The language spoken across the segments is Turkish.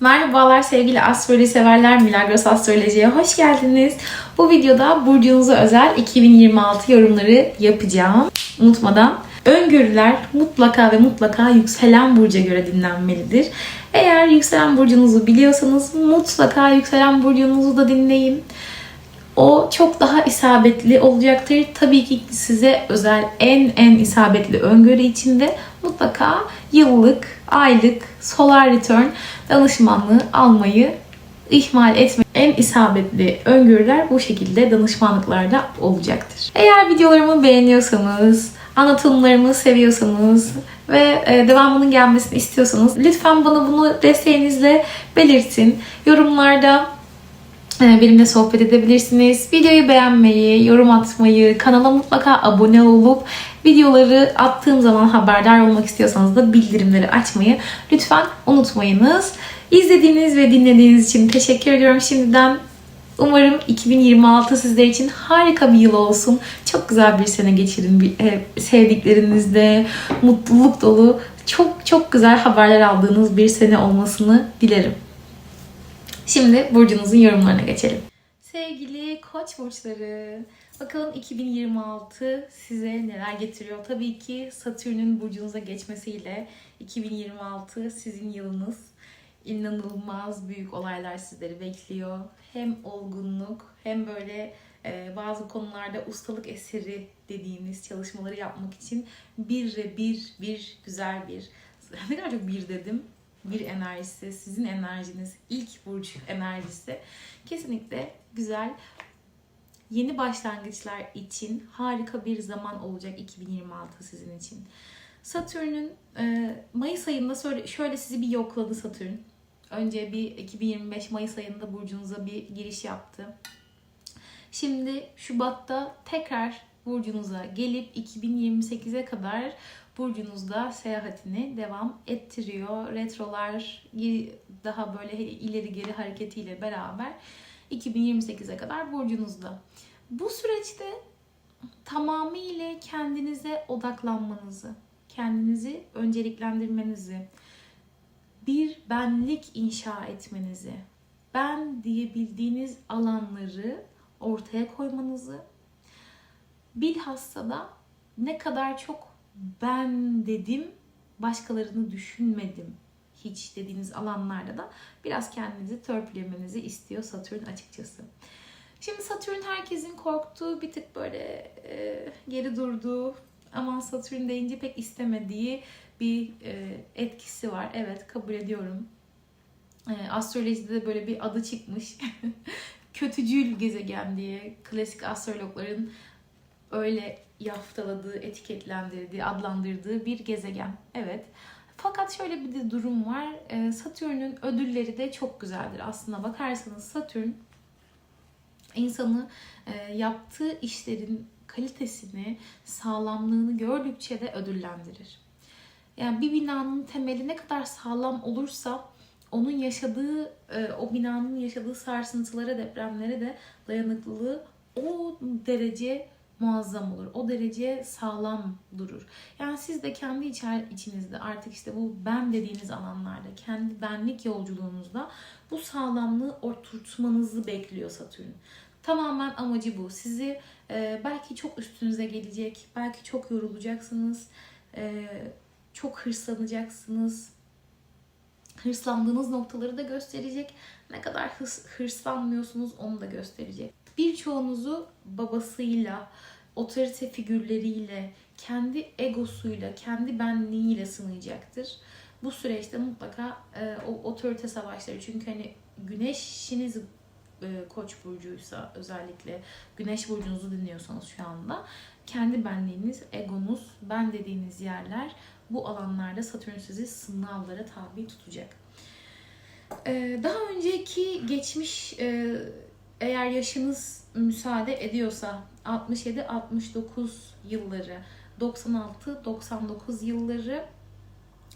Merhabalar sevgili astroloji severler Milagros Astroloji'ye hoş geldiniz. Bu videoda burcunuza özel 2026 yorumları yapacağım. Unutmadan öngörüler mutlaka ve mutlaka yükselen burca göre dinlenmelidir. Eğer yükselen burcunuzu biliyorsanız mutlaka yükselen burcunuzu da dinleyin. O çok daha isabetli olacaktır. Tabii ki size özel en en isabetli öngörü içinde mutlaka yıllık, aylık, solar return danışmanlığı almayı ihmal etme. En isabetli öngörüler bu şekilde danışmanlıklarda olacaktır. Eğer videolarımı beğeniyorsanız, anlatımlarımı seviyorsanız ve e, devamının gelmesini istiyorsanız lütfen bana bunu desteğinizle belirtin. Yorumlarda benimle sohbet edebilirsiniz. Videoyu beğenmeyi, yorum atmayı, kanala mutlaka abone olup videoları attığım zaman haberdar olmak istiyorsanız da bildirimleri açmayı lütfen unutmayınız. İzlediğiniz ve dinlediğiniz için teşekkür ediyorum şimdiden. Umarım 2026 sizler için harika bir yıl olsun. Çok güzel bir sene geçirin. E, Sevdiklerinizle mutluluk dolu, çok çok güzel haberler aldığınız bir sene olmasını dilerim. Şimdi burcunuzun yorumlarına geçelim. Sevgili koç burçları, bakalım 2026 size neler getiriyor? Tabii ki Satürn'ün burcunuza geçmesiyle 2026 sizin yılınız. İnanılmaz büyük olaylar sizleri bekliyor. Hem olgunluk hem böyle e, bazı konularda ustalık eseri dediğimiz çalışmaları yapmak için bir bir bir güzel bir ne kadar çok bir dedim bir enerjisi, sizin enerjiniz, ilk burç enerjisi kesinlikle güzel yeni başlangıçlar için harika bir zaman olacak 2026 sizin için. Satürn'ün e, Mayıs ayında şöyle, şöyle sizi bir yokladı Satürn. Önce bir 2025 Mayıs ayında burcunuza bir giriş yaptı. Şimdi Şubat'ta tekrar burcunuza gelip 2028'e kadar burcunuzda seyahatini devam ettiriyor. Retrolar daha böyle ileri geri hareketiyle beraber 2028'e kadar burcunuzda. Bu süreçte tamamıyla kendinize odaklanmanızı, kendinizi önceliklendirmenizi, bir benlik inşa etmenizi, ben diyebildiğiniz alanları ortaya koymanızı, bilhassa da ne kadar çok ben dedim, başkalarını düşünmedim hiç dediğiniz alanlarda da biraz kendinizi törpülemenizi istiyor Satürn açıkçası. Şimdi Satürn herkesin korktuğu, bir tık böyle e, geri durduğu, aman Satürn deyince pek istemediği bir e, etkisi var. Evet kabul ediyorum. E, astrolojide de böyle bir adı çıkmış. Kötücül gezegen diye klasik astrologların öyle yaftaladığı, etiketlendirdiği, adlandırdığı bir gezegen. Evet. Fakat şöyle bir de durum var. Ee, Satürn'ün ödülleri de çok güzeldir. Aslına bakarsanız Satürn insanı e, yaptığı işlerin kalitesini, sağlamlığını gördükçe de ödüllendirir. Yani bir binanın temeli ne kadar sağlam olursa onun yaşadığı, e, o binanın yaşadığı sarsıntılara, depremlere de dayanıklılığı o derece muazzam olur. O derece sağlam durur. Yani siz de kendi içer, içinizde artık işte bu ben dediğiniz alanlarda, kendi benlik yolculuğunuzda bu sağlamlığı oturtmanızı bekliyor Satürn. Tamamen amacı bu. Sizi e, belki çok üstünüze gelecek, belki çok yorulacaksınız, e, çok hırslanacaksınız. Hırslandığınız noktaları da gösterecek. Ne kadar hırs, hırslanmıyorsunuz onu da gösterecek. Birçoğunuzu babasıyla, otorite figürleriyle, kendi egosuyla, kendi benliğiyle sınayacaktır. Bu süreçte mutlaka e, o otorite savaşları çünkü hani güneşiniz e, koç burcuysa özellikle güneş burcunuzu dinliyorsanız şu anda kendi benliğiniz, egonuz, ben dediğiniz yerler bu alanlarda Satürn sizi sınavlara tabi tutacak. E, daha önceki geçmiş e, eğer yaşınız müsaade ediyorsa 67-69 yılları, 96-99 yılları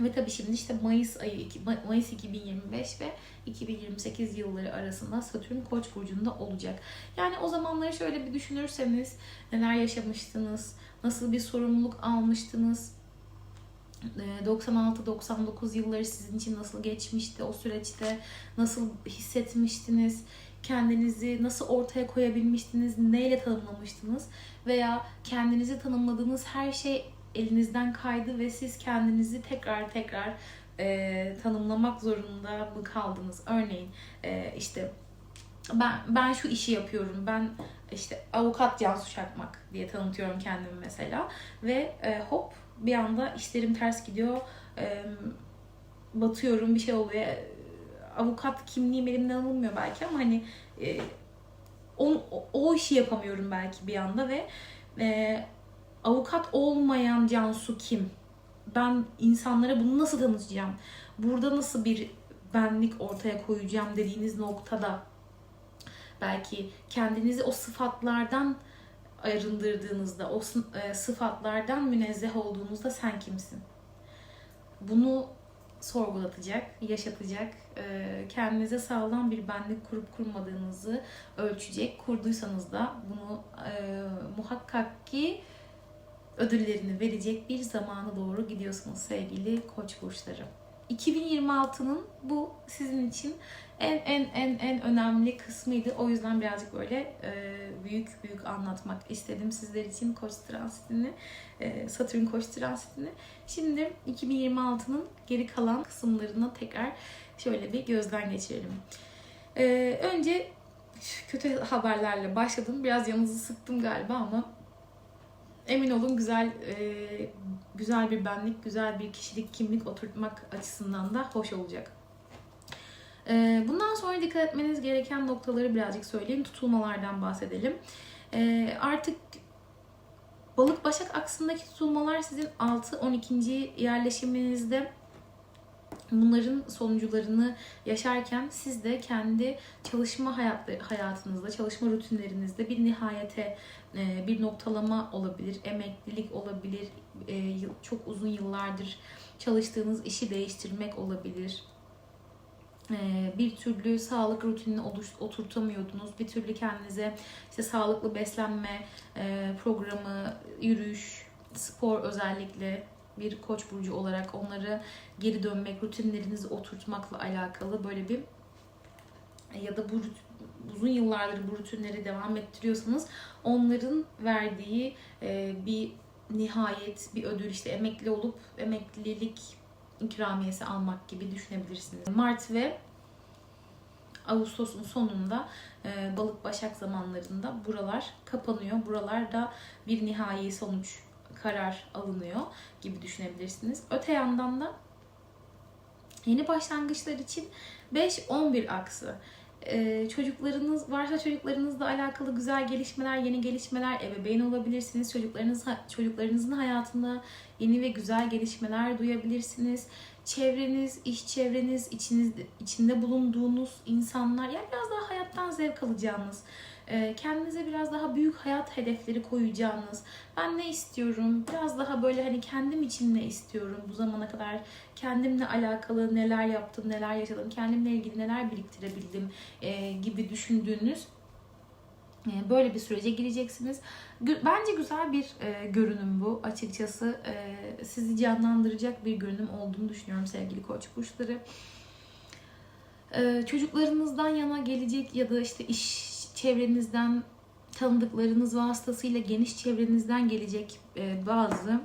ve tabii şimdi işte Mayıs ayı, Mayıs 2025 ve 2028 yılları arasında Satürn Koç burcunda olacak. Yani o zamanları şöyle bir düşünürseniz neler yaşamıştınız, nasıl bir sorumluluk almıştınız, Ee, 96-99 yılları sizin için nasıl geçmişti? O süreçte nasıl hissetmiştiniz? Kendinizi nasıl ortaya koyabilmiştiniz? Neyle tanımlamıştınız? Veya kendinizi tanımladığınız her şey elinizden kaydı ve siz kendinizi tekrar tekrar e, tanımlamak zorunda mı kaldınız? Örneğin e, işte ben ben şu işi yapıyorum. Ben işte avukat Cansu Şakmak diye tanıtıyorum kendimi mesela ve e, hop bir anda işlerim ters gidiyor. Batıyorum bir şey oluyor. Avukat kimliğim elimden alınmıyor belki ama hani e, o, o işi yapamıyorum belki bir anda ve e, avukat olmayan Cansu kim? Ben insanlara bunu nasıl tanıtacağım? Burada nasıl bir benlik ortaya koyacağım dediğiniz noktada belki kendinizi o sıfatlardan arındırdığınızda, o e, sıfatlardan münezzeh olduğunuzda sen kimsin? Bunu sorgulatacak, yaşatacak, e, kendinize sağlam bir benlik kurup kurmadığınızı ölçecek. Kurduysanız da bunu e, muhakkak ki ödüllerini verecek bir zamana doğru gidiyorsunuz sevgili koç burçları. 2026'nın bu sizin için en en en en önemli kısmıydı. O yüzden birazcık böyle e, büyük büyük anlatmak istedim sizler için koç transitini, e, Satürn koç transitini. Şimdi 2026'nın geri kalan kısımlarına tekrar şöyle bir gözden geçirelim. E, önce kötü haberlerle başladım. Biraz yanınızı sıktım galiba ama emin olun güzel e, güzel bir benlik, güzel bir kişilik, kimlik oturtmak açısından da hoş olacak. E, bundan sonra dikkat etmeniz gereken noktaları birazcık söyleyeyim. Tutulmalardan bahsedelim. E, artık Balık Başak aksındaki tutulmalar sizin 6-12. yerleşiminizde bunların sonucularını yaşarken siz de kendi çalışma hayatı, hayatınızda, çalışma rutinlerinizde bir nihayete, e, bir noktalama olabilir, emeklilik olabilir, e, çok uzun yıllardır çalıştığınız işi değiştirmek olabilir. E, Bir türlü sağlık rutinini oturtamıyordunuz. Bir türlü kendinize işte sağlıklı beslenme programı, yürüyüş, spor özellikle bir koç burcu olarak onları geri dönmek, rutinlerinizi oturtmakla alakalı böyle bir ya da bu uzun yıllardır bu rutinleri devam ettiriyorsanız onların verdiği e, bir nihayet, bir ödül işte emekli olup emeklilik ikramiyesi almak gibi düşünebilirsiniz. Mart ve Ağustos'un sonunda e, balık başak zamanlarında buralar kapanıyor. Buralarda bir nihai sonuç karar alınıyor gibi düşünebilirsiniz. Öte yandan da yeni başlangıçlar için 5-11 aksı. Ee, çocuklarınız varsa çocuklarınızla alakalı güzel gelişmeler, yeni gelişmeler, ebeveyn olabilirsiniz. Çocuklarınız çocuklarınızın hayatında yeni ve güzel gelişmeler duyabilirsiniz. Çevreniz, iş çevreniz, içiniz, içinde bulunduğunuz insanlar, yani biraz daha hayattan zevk alacağınız, kendinize biraz daha büyük hayat hedefleri koyacağınız, ben ne istiyorum, biraz daha böyle hani kendim için ne istiyorum bu zamana kadar, kendimle alakalı neler yaptım, neler yaşadım, kendimle ilgili neler biriktirebildim e, gibi düşündüğünüz e, Böyle bir sürece gireceksiniz. Bence güzel bir e, görünüm bu açıkçası. Sizi canlandıracak bir görünüm olduğunu düşünüyorum sevgili koç burçları. Çocuklarınızdan yana gelecek ya da işte iş çevrenizden tanıdıklarınız vasıtasıyla geniş çevrenizden gelecek e, bazı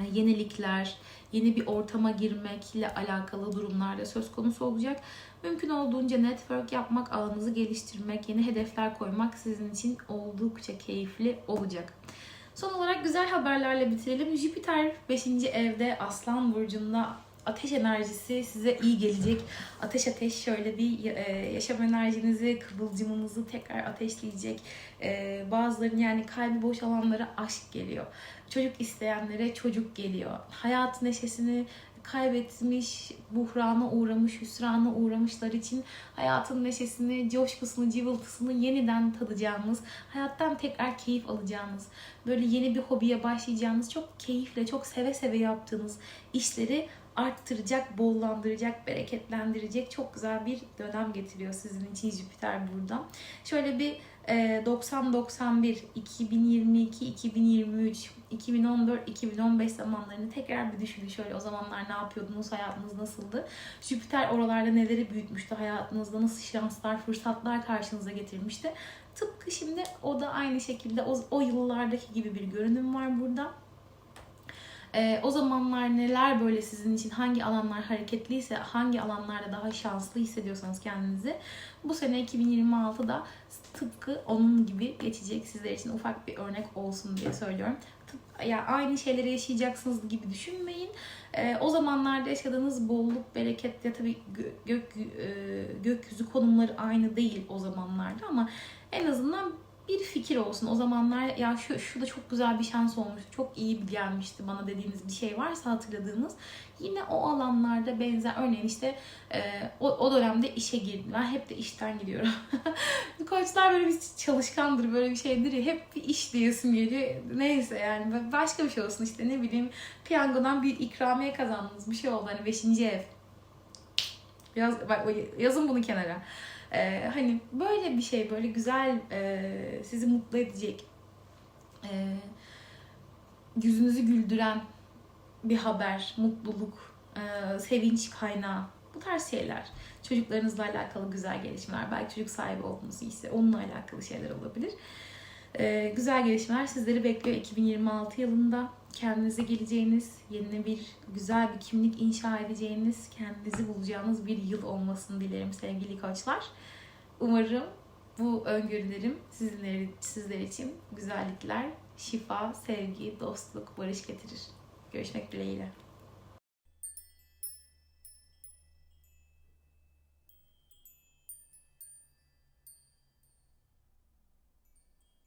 e, yenilikler, yeni bir ortama girmekle alakalı durumlarda söz konusu olacak. Mümkün olduğunca network yapmak, alanınızı geliştirmek, yeni hedefler koymak sizin için oldukça keyifli olacak. Son olarak güzel haberlerle bitirelim. Jüpiter 5. evde Aslan Burcu'nda ateş enerjisi size iyi gelecek. Ateş ateş şöyle bir e, yaşam enerjinizi, kıvılcımınızı tekrar ateşleyecek. E, bazıların yani kalbi boşalanlara aşk geliyor. Çocuk isteyenlere çocuk geliyor. Hayat neşesini kaybetmiş, buhrana uğramış, hüsrana uğramışlar için hayatın neşesini, coşkusunu, cıvıltısını yeniden tadacağınız, hayattan tekrar keyif alacağınız, böyle yeni bir hobiye başlayacağınız, çok keyifle, çok seve seve yaptığınız işleri arttıracak, bollandıracak, bereketlendirecek çok güzel bir dönem getiriyor sizin için Jüpiter burada. Şöyle bir e, 90-91, 2022, 2023, 2014, 2015 zamanlarını tekrar bir düşünün. Şöyle o zamanlar ne yapıyordunuz, hayatınız nasıldı? Jüpiter oralarda neleri büyütmüştü hayatınızda, nasıl şanslar, fırsatlar karşınıza getirmişti. Tıpkı şimdi o da aynı şekilde o, o yıllardaki gibi bir görünüm var burada. Ee, o zamanlar neler böyle sizin için hangi alanlar hareketliyse hangi alanlarda daha şanslı hissediyorsanız kendinizi bu sene 2026'da tıpkı onun gibi geçecek sizler için ufak bir örnek olsun diye söylüyorum. Tıp, ya aynı şeyleri yaşayacaksınız gibi düşünmeyin. Ee, o zamanlarda yaşadığınız bolluk, bereket ya tabii gö- gök e, gökyüzü konumları aynı değil o zamanlarda ama en azından bir fikir olsun. O zamanlar ya şu şurada çok güzel bir şans olmuş, çok iyi bir gelmişti bana dediğiniz bir şey varsa hatırladığınız yine o alanlarda benzer örneğin işte e, o, o dönemde işe girdim. Ben hep de işten gidiyorum. Koçlar böyle bir çalışkandır, böyle bir şeydir ya hep bir iş diyesim geliyor. Neyse yani başka bir şey olsun işte ne bileyim piyangodan bir ikramiye kazandınız bir şey oldu hani 5. ev. Yaz, bak yazın bunu kenara. Ee, hani böyle bir şey böyle güzel e, sizi mutlu edecek e, yüzünüzü güldüren bir haber, mutluluk, e, sevinç kaynağı bu tarz şeyler. Çocuklarınızla alakalı güzel gelişmeler, belki çocuk sahibi olduğunuz ise onunla alakalı şeyler olabilir. E, güzel gelişmeler sizleri bekliyor 2026 yılında. Kendinize geleceğiniz, yeni bir güzel bir kimlik inşa edeceğiniz, kendinizi bulacağınız bir yıl olmasını dilerim sevgili koçlar. Umarım bu öngörülerim sizler, sizler için güzellikler, şifa, sevgi, dostluk, barış getirir. Görüşmek dileğiyle.